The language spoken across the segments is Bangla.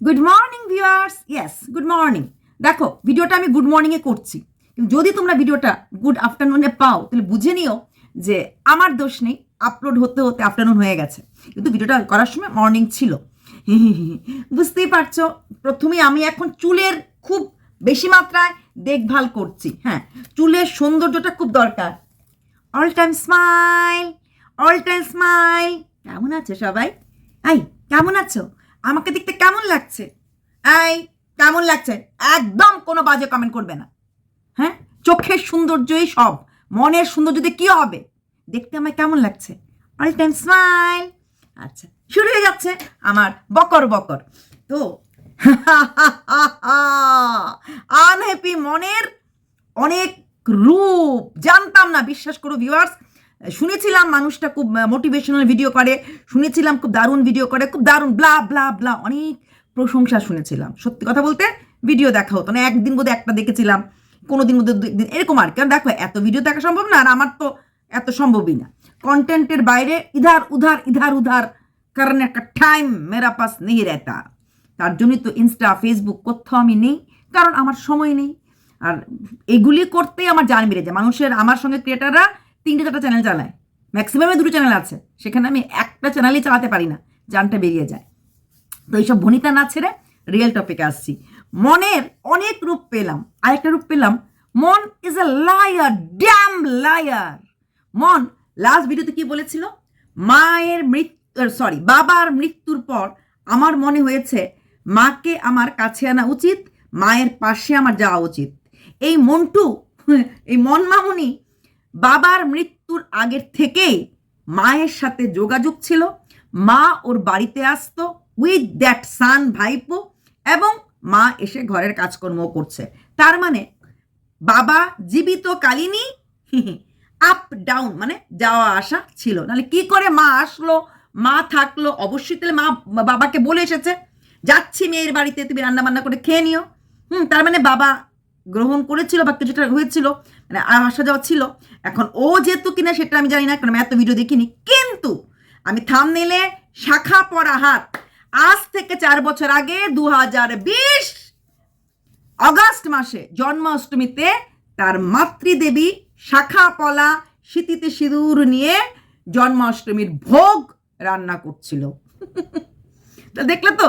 Good morning viewers yes good morning দেখো ভিডিওটা আমি গুড মর্নিংয়ে করছি। যদি তোমরা ভিডিওটা গুড আফটারনুনে পাও, তাহলে বুঝে নিও যে আমার দোষ নেই আপলোড হতে হতে আফটারনুন হয়ে গেছে। কিন্তু ভিডিওটা করার সময় মর্নিং ছিল। বুঝতেই পারছ? প্রথমে আমি এখন চুলের খুব বেশি মাত্রায় দেখভাল করছি। হ্যাঁ চুলের সৌন্দর্যটা খুব দরকার। All time smile all time smile কেমন আছো সবাই? এই, কেমন আছো? আমাকে দেখতে কেমন লাগছে? এই, কেমন লাগছে? একদম কোনো বাজে কমেন্ট করবে না। হ্যাঁ? চোখের সৌন্দর্যই সব। মনের সৌন্দর্য দিয়ে কী হবে? দেখতে আমায় কেমন লাগছে? অল টাইম স্মাইল আচ্ছা শুরু হয়ে যাচ্ছে আমার বকর বকর। তো আনহ্যাপি মনের অনেক রূপ। জানতাম না, বিশ্বাস করো ভিউয়ার্স শুনেছিলাম মানুষটা খুব মোটিভেশনাল ভিডিও করে, শুনেছিলাম খুব দারুণ ভিডিও করে, খুব দারুণ ব্লা ব্লা ব্লা অনেক প্রশংসা শুনেছিলাম। সত্যি কথা বলতে ভিডিও দেখা হতো না, একদিন বোধহয় একটা দেখেছিলাম কোনো দিন বোধহয় একদিন এরকম আর কারণ দেখো, এত ভিডিও দেখা সম্ভব না, আর আমার তো এত সম্ভবই না। কন্টেন্টের বাইরে ইধার, উধার ইধার, উধার কারণ একটা টাইম মেরা পাস নেই রেতা। তার জন্যই তো ইনস্টা ফেসবুক কোথাও আমি নেই, কারণ আমার সময় নেই। আর এগুলি করতেই আমার জান বেড়ে যায়। মানুষের, আমার সঙ্গে ক্রিয়েটাররা তিনটে চারটা চ্যানেল চালায়। ম্যাক্সিমামে দুটো চ্যানেল আছে। সেখানে আমি একটা চ্যানেলই চালাতে পারি না। জানটা বেরিয়ে যায়। তো এইসব ভনিতা না ছেড়ে রিয়েল টপিকে আসছি। মনের অনেক রূপ পেলাম। আরেকটা রূপ পেলাম। মন is a liar damn liar মন লাস্ট ভিডিওতে কি বলেছিল? মায়ের মৃত্যু সরি বাবার মৃত্যুর পর আমার মনে হয়েছে, মাকে আমার কাছে আনা উচিত, মায়ের পাশে আমার যাওয়া উচিত। এই মন্টু, এই মন মামুনি বাবার মৃত্যুর আগের থেকেই মায়ের সাথে যোগাযোগ ছিল। মা ওর বাড়িতে আসতো উইথ দ্যাট সান ভাইপো এবং মা এসে ঘরের কাজকর্ম করছে। তার মানে বাবা জীবিত কালিনী আপ ডাউন মানে যাওয়া আসা ছিল। নাহলে কি করে মা আসলো, মা থাকল, অবশ্যই তাহলে মা বাবাকে বলে এসেছে, যাচ্ছি মেয়ের বাড়িতে, তুমি রান্না বান্না করে খেয়ে নিও। হুম, তার মানে বাবা গ্রহণ করেছিল বা কিছুটা হয়েছিল মানে আসা যাওয়া ছিল। এখন ও যেহেতু কিনা সেটা আমি জানি না, কারণ আমি এত ভিডিও দেখিনি। কিন্তু আমি থাম নিলে শাখা পরা হাত, আজ থেকে চার বছর আগে দু হাজার বিশ অগাস্ট মাসে জন্মাষ্টমীতে তার মাতৃদেবী শাখা পলা শীতিতে সিঁদুর নিয়ে জন্মাষ্টমীর ভোগ রান্না করছিল। দেখলে তো,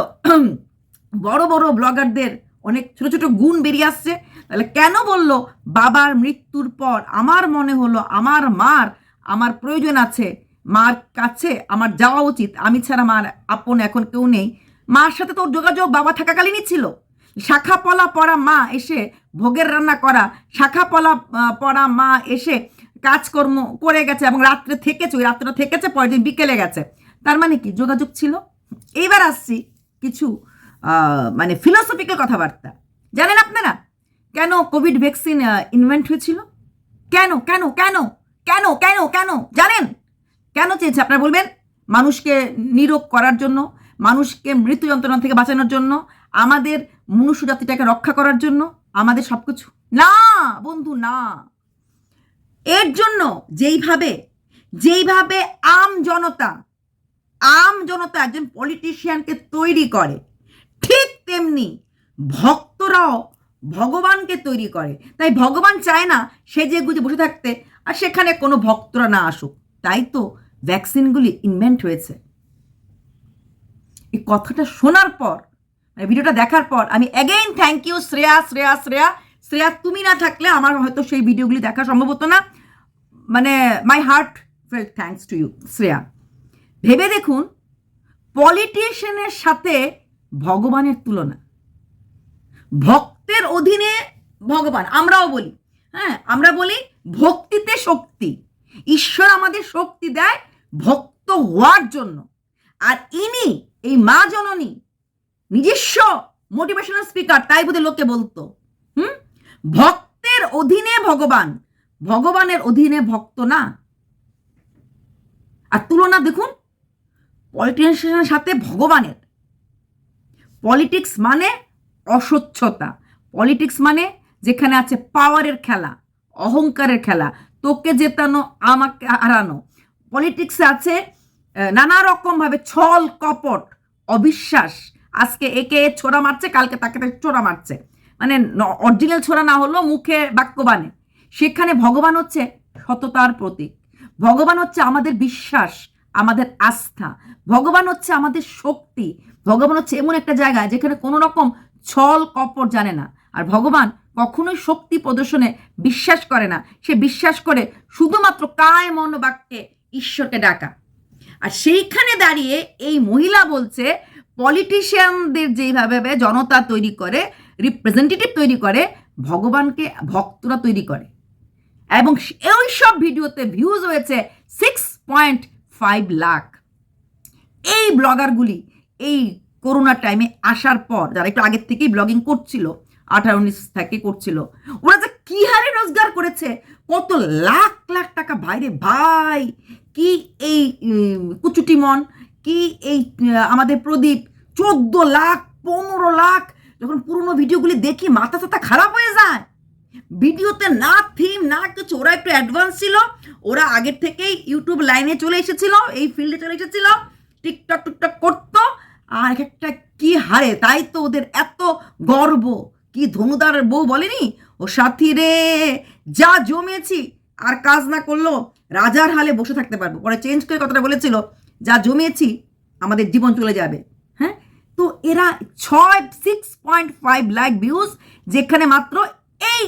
বড় বড় ব্লগারদের অনেক ছোট ছোট গুণ বেরিয়ে আসছে। তাহলে কেন বলল, বাবার মৃত্যুর পর আমার মনে হলো আমার মার, আমার প্রয়োজন আছে, মার কাছে আমার যাওয়া উচিত, আমি ছাড়া মার আপন এখন কেউ নেই। মার সাথে তো যোগাযোগ বাবা থাকাকালীনই ছিল। শাখা পলা পড়া মা এসে ভোগের রান্না করা, শাখা পলা পড়া মা এসে কাজকর্ম করে গেছে এবং রাত্রে থেকেছে, ওই রাত্রে থেকেছে, পরের দিন বিকেলে গেছে। তার মানে কি? যোগাযোগ ছিল? এইবার আসছি কিছু মানে ফিলোসফিক্যাল কথাবার্তা। জানেন আপনারা? কেন কোভিড ভ্যাকসিন ইনভেন্ট হয়েছিল? কেন কেন কেন কেন কেন কেন? জানেন? কেন চেয়েছে? আপনারা বলবেন, মানুষকে নিরোগ করার জন্য, মানুষকে মৃত্যু যন্ত্রণা থেকে বাঁচানোর জন্য, আমাদের মনুষ্য জাতিটাকে রক্ষা করার জন্য, আমাদের সব কিছু না, বন্ধু, না। এর জন্য যেইভাবে যেইভাবে আম জনতা আম জনতা একজন পলিটিশিয়ানকে তৈরি করে, ঠিক তেমনি ভক্তরাও ভগবানকে তৈরি করে। তাই ভগবান চায় না সে যে গুজে বসে থাকতে, আর সেখানে কোনো ভক্তরা না আসুক। তাই তো ভ্যাকসিনগুলি ইনভেন্ট হয়েছে। এই কথাটা শোনার পর মানে ভিডিওটা দেখার পর, আমি again thank you Shreya Shreya Shreya. Shreya, তুমি না থাকলে আমার হয়তো সেই ভিডিওগুলি দেখা সম্ভব হতো না। মানে my heart fail thanks to you Shreya. ভেবে দেখুন পলিটিশিয়ানের সাথে ভগবানের তুলনা। ভক্তের অধীনে ভগবান, আমরাও বলি হ্যাঁ আমরা বলি ভক্তিতে শক্তি। ঈশ্বর আমাদের শক্তি দেয় ভক্ত হওয়ার জন্য। আর ইনি, এই মা জননী, নিজস্ব মোটিভেশনাল স্পিকার তাই বোধহয় লোকে বলতো, হুম? ভক্তের অধীনে ভগবান, ভগবানের অধীনে ভক্ত না। আর তুলনা দেখুন পলিটিশিয়ানের সাথে ভগবানের। পলিটিক্স মানে অস্বচ্ছতা। পলিটিক্স মানে যেখানে আছে পাওয়ারের খেলা, অহংকারের খেলা, তোকে জেতানো, আমাকে হারানো। পলিটিক্সে আছে নানা রকমভাবে ছল, কপট, অবিশ্বাস। আজকে একে ছোড়া মারছে, কালকে তাকে ছোড়া মারছে। মানে অরিজিনাল ছোড়া না হলেও মুখে বাক্য বানে। সেখানে ভগবান হচ্ছে সততার প্রতীক। ভগবান হচ্ছে আমাদের বিশ্বাস, আমাদের আস্থা। ভগবান হচ্ছে আমাদের শক্তি। ভগবান হচ্ছে এমন একটা জায়গা যেখানে কোনো রকম ছল কপট জানে না। আর ভগবান কখনোই শক্তি প্রদর্শনে বিশ্বাস করে না। সে বিশ্বাস করে শুধুমাত্র কায় মন বাক্যে ঈশ্বরকে ডাকা। আর সেইখানে দাঁড়িয়ে এই মহিলা বলছে পলিটিশিয়ানদের যেইভাবে জনতা তৈরি করে রিপ্রেজেন্টেটিভ তৈরি করে, ভগবানকে ভক্তরা তৈরি করে। এবং ওই সব ভিডিওতে ভিউজ হয়েছে সিক্স পয়েন্ট ফাইভ লাখ। এই ব্লগারগুলি, এই করোনার টাইমে আসার পর যারা একটু আগের থেকেই ব্লগিং করছিল আঠারো উনিশ থেকে করছিল ওরা যে কি হারে রোজগার করেছে কত লাখ লাখ টাকা বাইরে ভাই কি এই উম, কুচুটিমন কি এই আমাদের প্রদীপ চোদ্দ লাখ পনেরো লাখ যখন পুরনো ভিডিওগুলি দেখি মাথা টাথা খারাপ হয়ে যায়। ভিডিওতে না থিম না কিছু ওরা একটু অ্যাডভান্স ছিল ওরা আগের থেকেই ইউটিউব লাইনে চলে এসেছিল এই ফিল্ডে চলে এসেছিল টিকটক টুকটক করতো আর এক একটা কি হারে? তাই তো ওদের এত গর্ব। কি ধনুদার বউ বলেনি? ও সাথী রে, যা জমিয়েছি। আর কাজ না করল রাজার হালে বসে থাকতে পারব। পরে চেঞ্জ করে কথাটা বলেছিল, যা জমিয়েছি, আমাদের জীবন চলে যাবে। হ্যাঁ? তো এরা ছয় six point five lakh views যেখানে মাত্র এই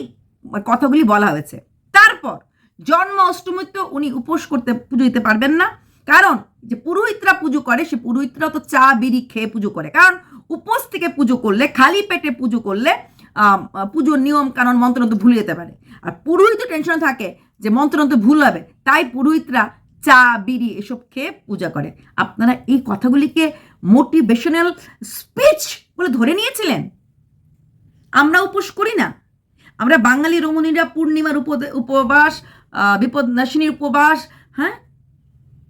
কথাগুলি বলা হয়েছে। তারপর জন্ম অষ্টমীতে উনি উপোস করতে পুজো দিতে পারবেন না। কারণ যে পুরোহিতরা পুজো করে, সে পুরোহিতরা তো চা, বিড়ি খেয়ে পুজো করে। কারণ উপোস থেকে পুজো করলে, খালি পেটে পুজো করলে পুজোর নিয়ম কারণ মন্ত্রন্ত ভুলে যেতে পারে। আর পুরোহিত টেনশন থাকে যে মন্ত্রন্ত ভুল হবে, তাই পুরোহিতরা চা, বিড়ি এসব খেয়ে পূজা করে। আপনারা এই কথাগুলিকে মোটিভেশনাল স্পিচ বলে ধরে নিয়েছিলেন? আমরা উপোস করি না। আমরা বাঙালি রমণীরা পূর্ণিমার উপবাস বিপদনাশিনীর উপবাস হ্যাঁ?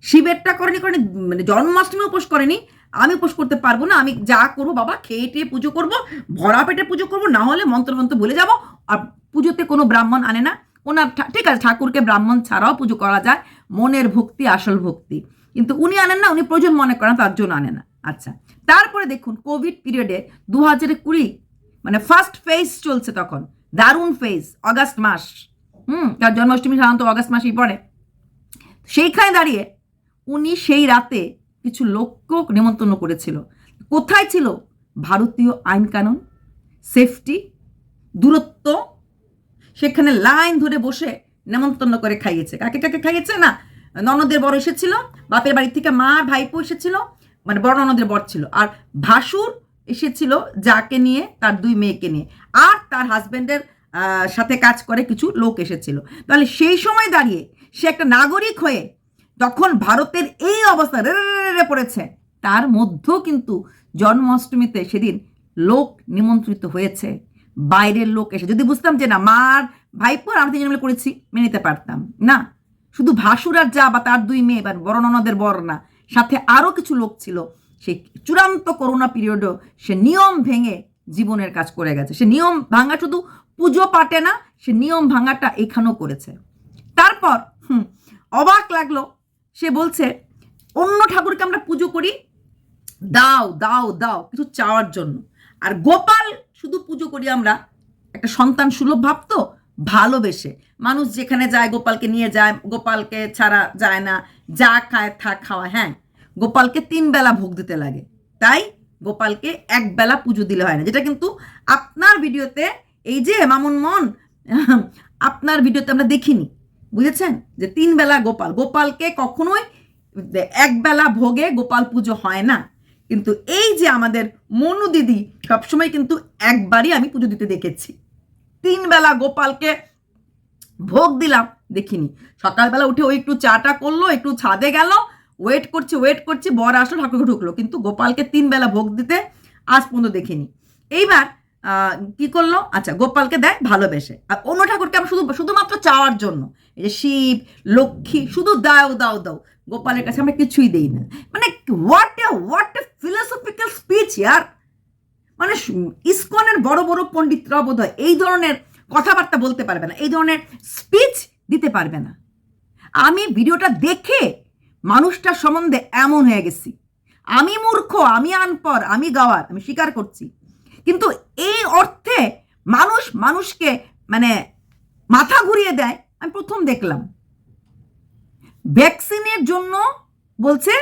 শিবেরটা করেনি করেনি মানে জন্মাষ্টমী উপোস করেনি। আমি উপোস করতে পারব না, আমি যা করব বাবা, খেয়ে টেয়ে পুজো করব, ভরা পেটে পুজো করব, না হলে মন্ত্র মন্ত্র বলে যাব, আর পুজোতে কোনো ব্রাহ্মণ আনে না। ওনার ঠিক আছে, ঠাকুরকে ব্রাহ্মণ ছাড়াও পুজো করা যায়, মনের ভক্তি, আসল ভক্তি। কিন্তু উনি আনেন না, উনি প্রয়োজন মনে করেন, তার জন্য আনে না। আচ্ছা তারপরে দেখুন, কোভিড পিরিয়ডে দু হাজার কুড়ি মানে ফার্স্ট ফেজ চলছে তখন, দারুণ ফেজ অগাস্ট মাস। হুম, তার জন্মাষ্টমী সাধারণত অগাস্ট মাসেই পড়ে। সেইখানে দাঁড়িয়ে উনি সেই রাতে কিছু লোককে নিমন্ত্রণ করেছিল। কোথায় ছিল? ভারতীয় আইন কানুন সেফটি দূরত্ব। সেখানে লাইন ধরে বসে নেমন্তন্ন করে খাইয়েছে। কাকে কাকে খাইয়েছে? না, ননদের বড় এসেছিল, বাপের বাড়ি থেকে মা ভাইপো এসেছিল মানে বড় ননদের বর ছিল। আর ভাসুর এসেছিল যাকে নিয়ে, তার দুই মেয়েকে নিয়ে। আর তার হাজব্যান্ডের সাথে কাজ করে কিছু লোক এসেছিল। তাহলে সেই সময় দাঁড়িয়ে সে একটা নাগরিক হয়ে তখন ভারতের এই অবস্থা রে রে পড়েছে। তার মধ্যেও কিন্তু জন্মাষ্টমীতে সেদিন লোক নিমন্ত্রিত হয়েছে। বাইরের লোক এসে, যদি বুঝতাম যে না মার ভাইপোর আমরা তিনজন মিলে করেছি, মেনে নিতে পারতাম। না, শুধু ভাসুর আর যা, বা তার দুই মেয়ে, বা বড় ননদের না, সাথে আরও কিছু লোক ছিল। সেই চূড়ান্ত করোনা পিরিয়ডও সে নিয়ম ভেঙে জীবনের কাজ করে গেছে। সে নিয়ম ভাঙা শুধু পুজো পাটে না, সে নিয়ম ভাঙাটা এখানেও করেছে। তারপর, হুম, অবাক লাগল সে বলছে, অন্য ঠাকুরকে আমরা পুজো করি, দাও দাও দাও, কিছু চাওয়ার জন্য। আর গোপাল শুধু পুজো করি আমরা। একটা সন্তান সুলভ ভাবতো, ভালোবেসে। মানুষ যেখানে যায়, গোপালকে নিয়ে যায়, গোপালকে ছাড়া যায় না, যা খায়, থাক, খাওয়া হ্যাঁ। গোপালকে তিন বেলা ভোগ দিতে লাগে। তাই গোপালকে এক বেলা পুজো দিলে হয় না। যেটা কিন্তু আপনার ভিডিওতে, এই যে মামুন মন, আপনার ভিডিওতে আমরা দেখিনি। বুঝেছেন? যে তিন বেলা গোপাল, গোপালকে কখনোই এক বেলা ভোগে গোপাল পুজো হয় না। কিন্তু এই যে আমাদের মনু দিদি সবসময় কিন্তু একবারই আমি পুজো দিতে দেখেছি। তিন বেলা গোপালকে ভোগ দিলাম, দেখিনি। সকালবেলা উঠে ওই একটু চাটা করল, একটু ছাদে গেল ওয়েট করছে ওয়েট করছে, বর আসলো ঠাকুরকে ঢুকলো। কিন্তু গোপালকে তিন বেলা ভোগ দিতে আজ পর্যন্ত দেখিনি। এইবার কি করল? আচ্ছা গোপালকে দেয় ভালোবেসে। আর অন্য ঠাকুরকে আমরা শুধু, শুধুমাত্র চাওয়ার জন্য। যে শিব, লক্ষ্মী, শুধু দাও দাও দাও। গোপালের কাছে আমরা কিছুই দেই না। মানে what a what a philosophical speech ইয়ার মানে ইসকনের বড় বড় পণ্ডিতরা বোধ হয় এই ধরনের কথাবার্তা বলতে পারবে না, এই ধরনের স্পিচ দিতে পারবে না। আমি ভিডিওটা দেখে মানুষটার সম্বন্ধে এমন হয়ে গেছি। আমি মূর্খ, আমি আনপর আমি গাওয়ার, আমি স্বীকার করছি। কিন্তু এই অর্থে মানুষ মানুষকে মানে মাথা ঘুরিয়ে দেয় আমি প্রথম দেখলাম। ভ্যাকসিনের জন্য বলছে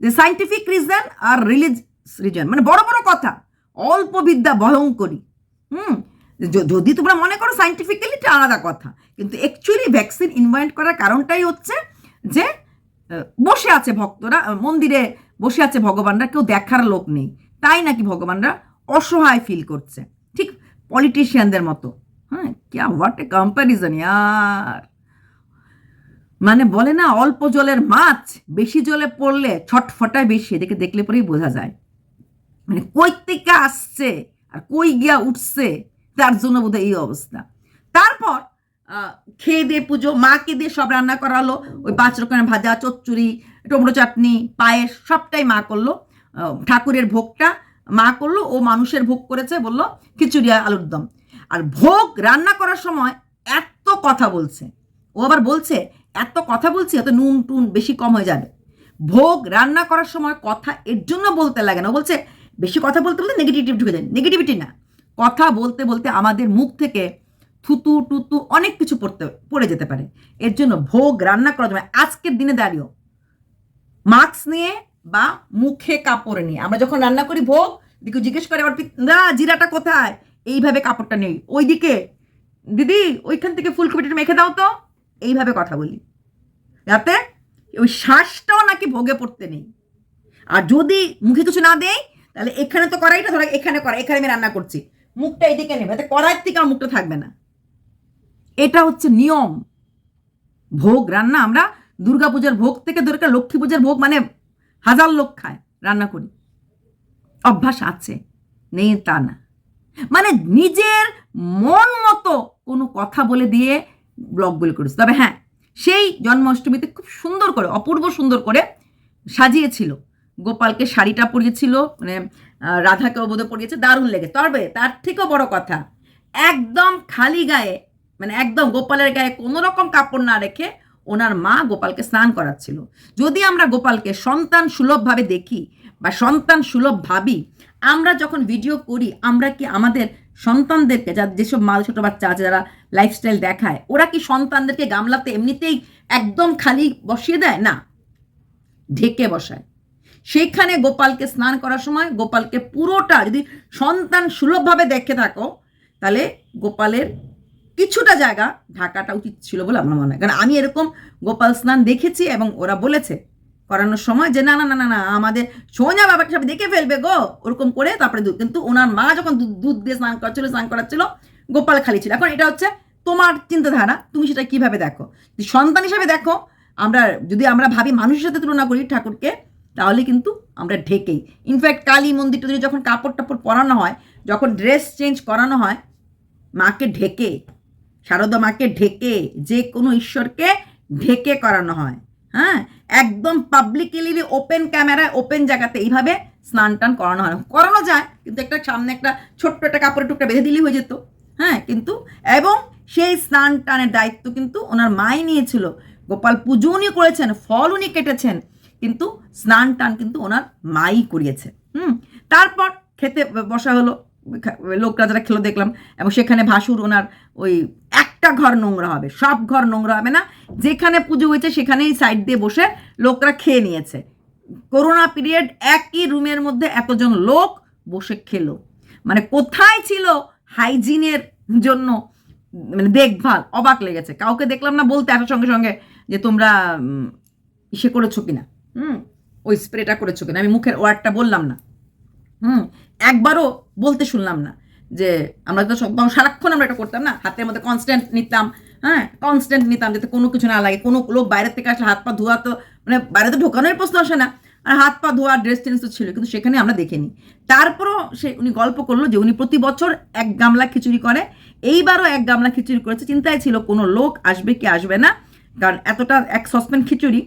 যে সাইন্টিফিক রিজন আর রিলিজ রিজন মানে বড় বড় কথা, অল্প বিদ্যা ভয়ঙ্করী। হুম? যদি তোমরা মনে করো সাইন্টিফিক্যালি এটা আলাদা কথা, কিন্তু অ্যাকচুয়ালি ভ্যাকসিন ইনভাইন্ট করার কারণটাই হচ্ছে যে বসে আছে ভক্তরা মন্দিরে বসে আছে ভগবানরা, কেউ দেখার লোক নেই। তাই নাকি ভগবানরা অসহায় ফিল করছে। ঠিক পলিটিশিয়ানদের মতো। ক্যা হোয়াট এ কম্প্যারিজন ইয়ার মানে বলে না, অল্প জলের মাছ, বেশি জলে পড়লে ছটফটায় বেশি এদিকে দেখলে পরেই বোঝা যায়। মানে কই থেকে আসছে, আর কই গিয়া উঠছে, তার জন্য বোধহয় এই অবস্থা। তারপর খেয়ে দিয়ে পুজো, মাকে দিয়ে সব রান্না করালো, ওই পাঁচ রকমের ভাজা, চচ্চড়ি, টমেটো চাটনি, পায়েস, সবটাই মা করল। ঠাকুরের ভোগটা মা করল, ও মানুষের ভোগ করেছে, বলল, খিচুড়ি আলুর দম। আর ভোগ রান্না করার সময় এত কথা বলছে। ও আবার বলছে, এত কথা বলছি, এত নুন টুন বেশি কম হয়ে যাবে। ভোগ রান্না করার সময় কথা এর জন্য বলতে লাগে না। ও বলছে, বেশি কথা বলতে বলতে নেগেটিভিটি ঢুকে যায়। নেগেটিভিটি না। কথা বলতে বলতে আমাদের মুখ থেকে থুতু, টুতু অনেক কিছু পড়তে, পড়ে যেতে পারে। এর জন্য ভোগ রান্না করার সময় আজকের দিনে দাঁড়িয়েও মাস্ক নিয়ে বা মুখে কাপড় নিয়ে আমরা যখন রান্না করি ভোগ জিজ্ঞেস করে আবার জিরাটা কোথায়? এইভাবে কাপড়টা নেই। ওইদিকে, দিদি, ওইখান থেকে ফুলকপিটা মেখে দাও তো। এইভাবে কথা বলি। যাতে ওই শ্বাসটাও নাকি ভোগে পড়তে নেই। আর যদি মুখে কিছু না দেয় তাহলে এখানে তো কড়াইটা ধরো, এখানে করা এখানে আমি রান্না করছি। মুখটা এদিকে নেবে, যাতে কড়াইয়ের থেকে আমার মুখটা থাকবে না। এটা হচ্ছে নিয়ম। ভোগ রান্না, আমরা দুর্গাপূজার ভোগ থেকে ধরে লক্ষ্মী পূজার ভোগ মানে হাজার লোক খায়, রান্না করি। অভ্যাস আছে, নেই তা না। মানে নিজের মন মতো কোনো কথা বলে দিয়ে ব্লগ বলে করেছে। তবে হ্যাঁ সেই জন্মাষ্টমীতে খুব সুন্দর করে অপূর্ব সুন্দর করে সাজিয়েছিল। গোপালকে শাড়িটা পরিয়েছিল মানে আহ, রাধাকেও বোধ পরিয়েছে দারুণ লেগে তবে তার থেকেও বড় কথা একদম খালি গায়ে মানে একদম গোপালের গায়ে কোনো রকম কাপড় না রেখে ওনার মা গোপালকে স্নান করাচ্ছিল। যদি আমরা গোপালকে সন্তান সুলভভাবে দেখি বা সন্তান সুলভ ভাবি আমরা যখন ভিডিও করি, আমরা কি আমাদের সন্তানদেরকে যা যেসব মা, ছোটো বাচ্চা আছে, যারা লাইফস্টাইল দেখায়, ওরা কি সন্তানদেরকে গামলাতে এমনিতেই একদম খালি বসিয়ে দেয়? না। ঢেকে বসায়। সেইখানে গোপালকে স্নান করার সময় গোপালকে পুরোটা যদি সন্তান সুলভভাবে দেখে থাকো, তাহলে গোপালের কিছুটা জায়গা ঢাকাটা উচিত ছিল বলে আমার মনে হয়। কারণ আমি এরকম গোপাল স্নান দেখেছি এবং ওরা বলেছে। করানোর সময় যে, না না না না না, আমাদের সোজা বাবাকে সব দেখে ফেলবে গো। ওরকম করে তারপরে দুধ কিন্তু ওনার মা যখন দুধ দুধ দিয়ে স্নান করাচ্ছিল স্নান করাচ্ছিল, গোপাল খালি ছিল। এখন এটা হচ্ছে তোমার চিন্তাধারা, তুমি সেটা কীভাবে দেখো? সন্তান হিসাবে দেখো, আমরা, যদি আমরা ভাবি মানুষের সাথে তুলনা করি ঠাকুরকে, তাহলে কিন্তু আমরা ঢেকেই। ইনফ্যাক্ট কালী মন্দিরটা যদি যখন কাপড় টাপড় পরানো হয়, যখন ড্রেস চেঞ্জ করানো হয়, মাকে ঢেকে শারদা মাকে ঢেকে, যে কোনো ঈশ্বরকে ঢেকে করানো হয়। হ্যাঁ? একদম পাবলিকলি ওপেন ক্যামেরায় ওপেন জায়গাতে এইভাবে স্নান টান করানো হয় করানো যায়, কিন্তু একটা সামনে একটা ছোট্ট একটা কাপড়ের টুকটা বেঁধে দিলেই হয়ে যেত। হ্যাঁ কিন্তু, এবং সেই স্নান টানের দায়িত্ব কিন্তু ওনার মাই নিয়েছিল। গোপাল পুজো উনি করেছেন, ফল উনি কেটেছেন, কিন্তু স্নান টান কিন্তু ওনার মাই করিয়েছে। হুম, তারপর খেতে বসা হলো। লোকরা যারা খেলো দেখলাম, এবং সেখানে ভাসুর ওনার ওই একটা ঘর নোংরা হবে, সব ঘর নোংরা হবে না। যেখানে পুজো হয়েছে সেখানেই সাইড দিয়ে বসে লোকরা খেয়ে নিয়েছে। করোনা পিরিয়ড একই রুমের মধ্যে এতজন লোক বসে খেলো। মানে কোথায় ছিল হাইজিনের জন্য মানে দেখভাল? অবাক লেগেছে। কাউকে দেখলাম না বলতে আসার সঙ্গে সঙ্গে যে তোমরা ইসে করেছ কিনা? হুম, ওই স্প্রেটা করেছ কিনা? আমি মুখের ওয়ার্ডটা বললাম না। হুম, একবারও বলতে শুনলাম না। যে আমরা তো সব সারাক্ষণ আমরা এটা করতাম না। হাতের মধ্যে কনস্ট্যান্ট নিতাম হ্যাঁ? কনস্ট্যান্ট নিতাম যাতে কোনো কিছু না লাগে। কোনো লোক বাইরের থেকে আসলে হাত পা ধোয়া তো মানে বাইরে তো ঢোকানোর প্রশ্ন আসে না। আর হাত পা ধোয়া ড্রেস চেঞ্জ তো ছিল, কিন্তু সেখানে আমরা দেখিনি। তারপরও সে উনি গল্প করল যে উনি প্রতি বছর এক গামলা খিচুড়ি করে। এইবারও এক গামলা খিচুড়ি করেছে। চিন্তায় ছিল কোনো লোক আসবে কি আসবে না। কারণ এতটা এক সসপ্যান খিচুড়ি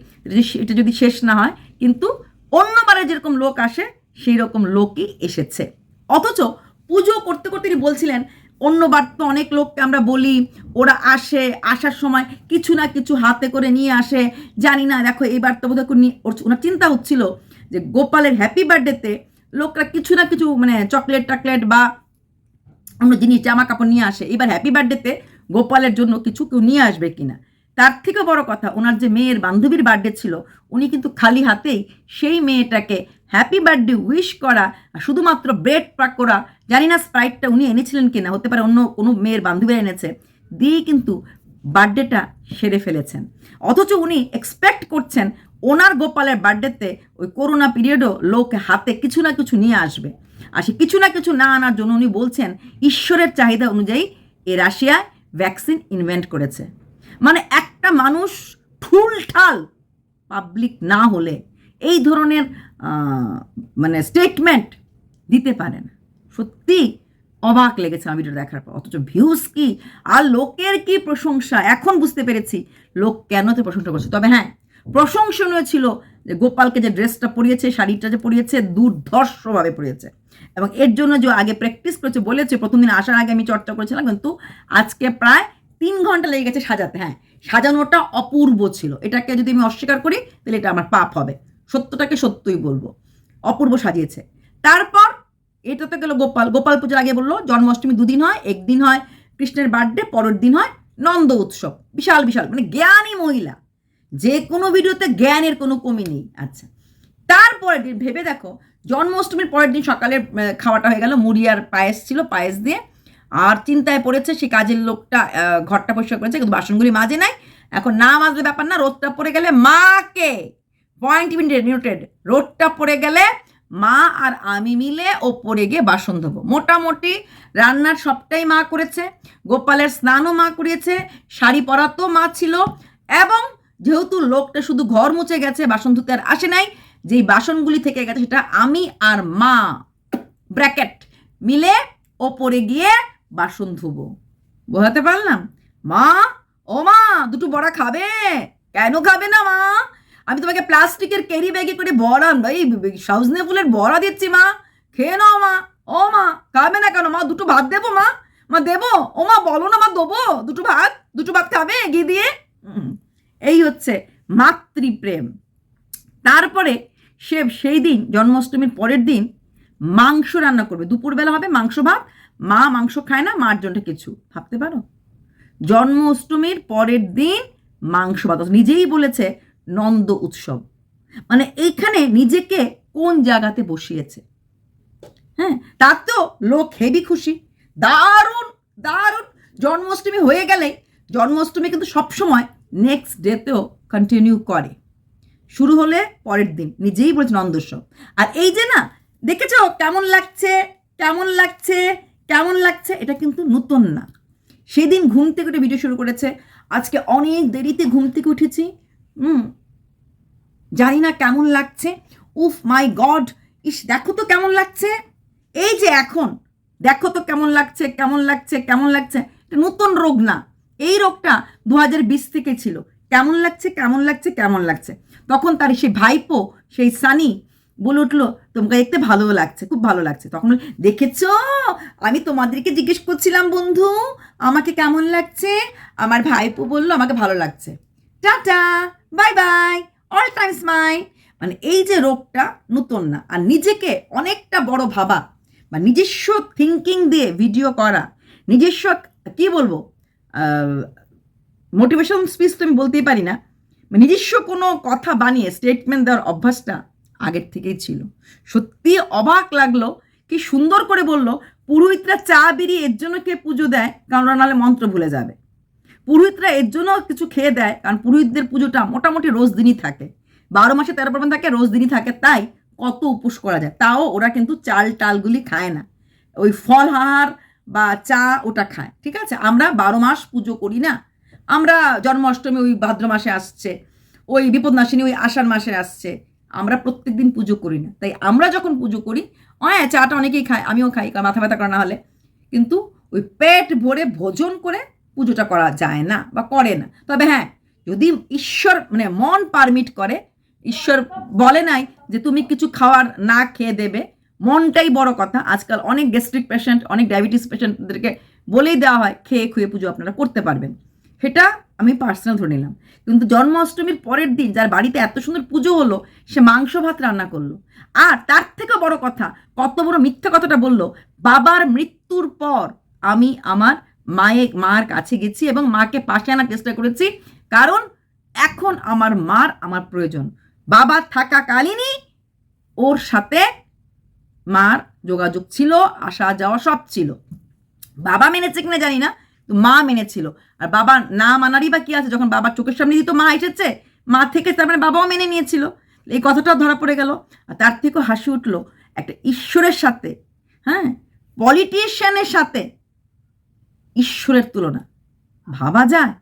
এটা যদি শেষ না হয়, কিন্তু অন্যবারে যেরকম লোক আসে সেই রকম লোকই এসেছে। অথচ পুজো করতে করতে তিনি বলছিলেন অন্যবার তো অনেক লোককে আমরা বলি, ওরা আসে, আসার সময় কিছু না কিছু হাতে করে নিয়ে আসে। জানি না, দেখো এইবার তো বোধহয় ওনার চিন্তা হচ্ছিল যে গোপালের হ্যাপি বার্থডেতে লোকরা কিছু না কিছু মানে চকলেট টকলেট বা অন্য জিনিস, জামা কাপড় নিয়ে আসে। এবার হ্যাপি বার্থডেতে গোপালের জন্য কিছু কেউ নিয়ে আসবে কিনা? তার থেকে বড় কথা, ওনার যে মেয়ের বান্ধবীর বার্থডে ছিল, উনি কিন্তু খালি হাতেই সেই মেয়েটাকে হ্যাপি বার্থডে উইশ করা শুধুমাত্র ব্রেড পাক করা, জানি না স্প্রাইটটা উনি এনেছিলেন কিনা, হতে পারে অন্য কোনো মেয়ের বান্ধবীরা এনেছে দিয়ে কিন্তু বার্থডেটা সেরে ফেলেছেন। অথচ উনি এক্সপেক্ট করছেন ওনার গোপালের বার্থডেতে ওই করোনা পিরিয়ডও লোক হাতে কিছু না কিছু নিয়ে আসবে। আর সে কিছু না কিছু না আনার জন্য উনি বলছেন, ঈশ্বরের চাহিদা অনুযায়ী এ রাশিয়ায় ভ্যাকসিন ইনভেন্ট করেছে। মানে একটা মানুষ ঠুলঠাল পাবলিক না হলে, এই ধরনের মানে স্টেটমেন্ট দিতে পারে না। সত্যি অবাক লেগেছে আমি ভিডিও দেখার পর। অথচ ভিউজ কি? আর লোকের কি প্রশংসা? এখন বুঝতে পেরেছি লোক কেন তো প্রশংসা করছে। তবে হ্যাঁ প্রশংসনীয় ছিল যে গোপালকে যে ড্রেসটা পরিয়েছে, শাড়িটা যে পরিয়েছে, দুর্ধর্ষভাবে পরিয়েছে। এবং এর জন্য যে আগে প্র্যাকটিস করেছে, বলেছে, প্রথম দিন আসার আগে আমি চর্চা করেছিলাম, কিন্তু আজকে প্রায় তিন ঘণ্টা লেগে গেছে সাজাতে। হ্যাঁ সাজানোটা অপূর্ব ছিল। এটাকে যদি আমি অস্বীকার করি, তাহলে এটা আমার পাপ হবে। সত্যটাকে সত্যই বলব। অপূর্ব সাজিয়েছে। তারপর এটা তো গেল গোপাল। গোপাল পুজোর আগে বলল, জন্মাষ্টমী দুদিন হয়, একদিন হয় কৃষ্ণের বার্থডে পরের দিন হয় নন্দ উৎসব। বিশাল বিশাল মানে জ্ঞানী মহিলা। যে কোনো ভিডিওতে জ্ঞানের কোনো কমি নেই। আচ্ছা। তারপরের দিন ভেবে দেখো, জন্মাষ্টমীর পরের দিন সকালে খাওয়াটা হয়ে গেল, মুড়ি আর পায়েস ছিল, পায়েস দিয়ে আর চিন্তায় পড়েছে, সে কাজের লোকটা ঘরটা পরিষ্কার করেছে, কিন্তু বাসনগুলি মাজে নাই। এখন না মাজলে ব্যাপার না, রোদটা পড়ে গেলে মাকে পয়েন্ট নোটেড রোডটা পড়ে গেলে মা আর আমি মিলে ওপরে গিয়ে বাসন ধোবো। মোটামুটি রান্নার সবটাই মা করেছে, গোপালের স্নানও মা করিয়েছে, শাড়ি পরাতেও মা ছিল এবং যেহেতু লোকটা শুধু ঘর মুছে গেছে, বাসন ধুতে আর আসে নাই, যেই বাসনগুলি থেকে গেছে সেটা আমি আর মা, ব্র্যাকেট, মিলে ওপরে গিয়ে বাসন ধুবো। বোঝাতে পারলাম? মা, ও মা, দুটো বড়া খাবে? কেন খাবে না মা? আমি তোমাকে প্লাস্টিকের ক্যারি ব্যাগে করে বড়া এই সজনে ফুলের বড়া দিচ্ছি, মা। খেয়ে নাও, মা। ও, মা, খাবে না কেন, মা? দুটো ভাত দেবো, মা। মা, দেবো? ও, মা, বলো না, মা, দেবো। দুটো ভাত? দুটো ভাত খাবে? ঘি দিয়ে? এই হচ্ছে মাতৃপ্রেম। তারপরে সে সেই দিন, জন্মাষ্টমীর পরের দিন মাংস রান্না করবে। দুপুরবেলা হবে মাংস ভাত। মা মাংস খায় না মার জন্য কিছু। ভাবতে পারো? জন্মাষ্টমীর পরের দিন মাংস ভাত। নিজেই বলেছে নন্দ উৎসব। মানে এইখানে নিজেকে কোন জায়গাতে বসিয়েছে? হ্যাঁ তার তো লোক হেবি খুশি। দারুণ দারুণ জন্মাষ্টমী হয়ে গেলে জন্মাষ্টমী কিন্তু সবসময় নেক্সট ডেতেও কন্টিনিউ করে। শুরু হলে পরের দিন, নিজেই বলেছে নন্দোৎসব আর এই যে না, দেখেছ কেমন লাগছে কেমন লাগছে কেমন লাগছে? এটা কিন্তু নতুন না। সেদিন ঘুম থেকে উঠে ভিডিও শুরু করেছে। আজকে অনেক দেরিতে ঘুম থেকে উঠেছি। হুম। জানি না কেমন লাগছে। উফ, মাই গড। ইস, দেখো তো কেমন লাগছে। এই যে এখন, দেখো তো কেমন লাগছে কেমন লাগছে কেমন লাগছে। এটা নতুন রোগ না। এই রোগটা দু থেকে ছিল। কেমন লাগছে কেমন লাগছে কেমন লাগছে। তখন তার সেই ভাইপো, সেই সানি বলে উঠল, তোমাকে দেখতে ভালো লাগছে, খুব ভালো লাগছে। তখন দেখেছ? আমি তোমাদেরকে জিজ্ঞেস করছিলাম, বন্ধু, আমাকে কেমন লাগছে? আমার ভাইপো বলল, আমাকে ভালো লাগছে। Tata! Bye bye all time smile মানে এই যে রোগটা নতুন না, আর নিজেকে অনেকটা বড় ভাবা, বা নিজস্ব থিঙ্কিং দিয়ে ভিডিও করা, নিজস্ব কি বলব মোটিভেশন স্পিচ তো আমি বলতেই পারি না মানে নিজস্ব কোনো কথা বানিয়ে স্টেটমেন্ট দেওয়ার অভ্যাসটা আগের থেকেই ছিল। সত্যি অবাক লাগল, কি সুন্দর করে বলল, পুরোহিতরা চা বিড়ি এর জন্য কে পুজো দেয়, কারণ নাহলে মন্ত্র ভুলে যাবে। পুরোহিতরা এর জন্য কিছু খেয়ে দেয়, কারণ পুরোহিতদের পুজোটা মোটামুটি রোজ দিনই থাকে। বারো মাসে তেরো পার্বণ থাকে, রোজ দিনই থাকে, তাই কত উপোস করা যায়। তাও ওরা কিন্তু চাল টালগুলি খায় না। ওই ফলহার বা চা ওটা খায়, ঠিক আছে? আমরা বারো মাস পুজো করি না। আমরা জন্মাষ্টমী ওই ভাদ্র মাসে আসছে, ওই বিপদনাশিনী ওই আষাঢ় মাসে আসছে, আমরা প্রত্যেক দিন পুজো করি না। তাই আমরা যখন পুজো করি হ্যাঁ চাটা অনেকেই খায়, আমিও খাই মাথা ব্যথা করা না হলে। কিন্তু ওই পেট ভরে ভোজন করে পুজোটা করা যায় না বা করে না। তবে হ্যাঁ যদি ঈশ্বর মানে মন পারমিট করে, ঈশ্বর বলে নাই যে তুমি কিছু খাওয়ার না খেয়ে দেবে, মনটাই বড় কথা। আজকাল অনেক গ্যাস্ট্রিক পেশেন্ট অনেক ডায়াবেটিস পেশেন্টদেরকে বলেই দেওয়া হয়, খেয়ে খুয়ে পুজো আপনারা করতে পারবেন। সেটা আমি পার্সোনাল ধরে নিলাম। কিন্তু জন্মাষ্টমীর পরের দিন যার বাড়িতে এত সুন্দর পুজো হলো, সে মাংস ভাত রান্না করল। আর তার থেকে বড় কথা, কত বড় মিথ্যা কথাটা বলল, বাবার মৃত্যুর পর আমি আমার মায়ের মার কাছে গেছি এবং মাকে পাশে আনার চেষ্টা করেছি। কারণ এখন আমার মার আমার প্রয়োজন। বাবা থাকাকালীনই ওর সাথে মার যোগাযোগ ছিল, আসা যাওয়া সব ছিল। বাবা মেনেছে কিনা জানি না তো মা মেনেছিল। আর বাবা না মানারই বা কি আছে? যখন বাবার চোখের সামনে দিত মা এসেছে, মা থেকে তার মানে বাবাও মেনে নিয়েছিল। এই কথাটাও ধরা পড়ে গেল। আর তার থেকেও হাসি উঠল একটা ঈশ্বরের সাথে হ্যাঁ পলিটিশিয়ানের সাথে। ঈশ্বরের তুলনা। ভাবা যায়।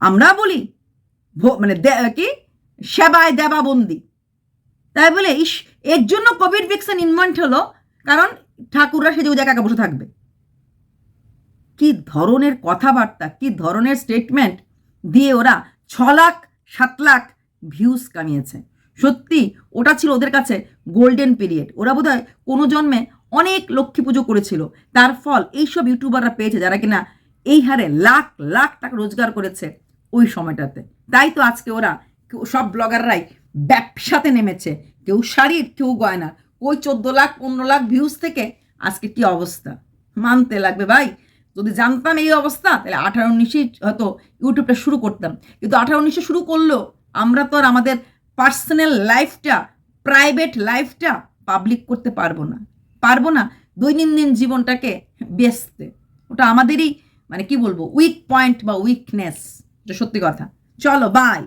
আমরা বলি মানে কি? সেবায় দেবাবন্দি। তাই বলে ইস, এর জন্য কোভিড ভ্যাকসিন ইনভেন্ট হলো, কারণ ঠাকুররা সেজে ওই জায়গায় বসে থাকবে। কি ধরনের কথাবার্তা, কি ধরনের স্টেটমেন্ট দিয়ে ওরা ছ লাখ, সাত লাখ ভিউজ কামিয়েছে। সত্যি, ওটা ছিল ওদের কাছে গোল্ডেন পিরিয়ড ওরা বোধহয় কোনো জন্মে অনেক লক্ষ্মী পুজো করেছিল। তার ফল এইসব ইউটিউবাররা পেয়েছে যারা কিনা এই হারে লাখ লাখ টাকা রোজগার করেছে ওই সময়টাতে। তাই তো আজকে ওরা সব ব্লগাররাই ব্যবসাতে নেমেছে। কেউ শাড়ির, কেউ গয়না। ওই চোদ্দ লাখ, পনেরো লাখ ভিউজ থেকে আজকে কি অবস্থা? মানতে লাগবে ভাই। যদি জানতাম এই অবস্থা, তাহলে আঠারো উনিশেই হয়তো ইউটিউবটা শুরু করতাম। কিন্তু আঠারো উনিশে শুরু করলেও আমরা তো আর আমাদের পার্সোনাল লাইফটা প্রাইভেট লাইফটা পাবলিক করতে পারব না। পারব না দৈনন্দিন জীবনটাকে বেসতে ওটা আমাদেরই মানে কি বলব উইক পয়েন্ট বা উইকনেস এটা সত্যি কথা। চলো বাই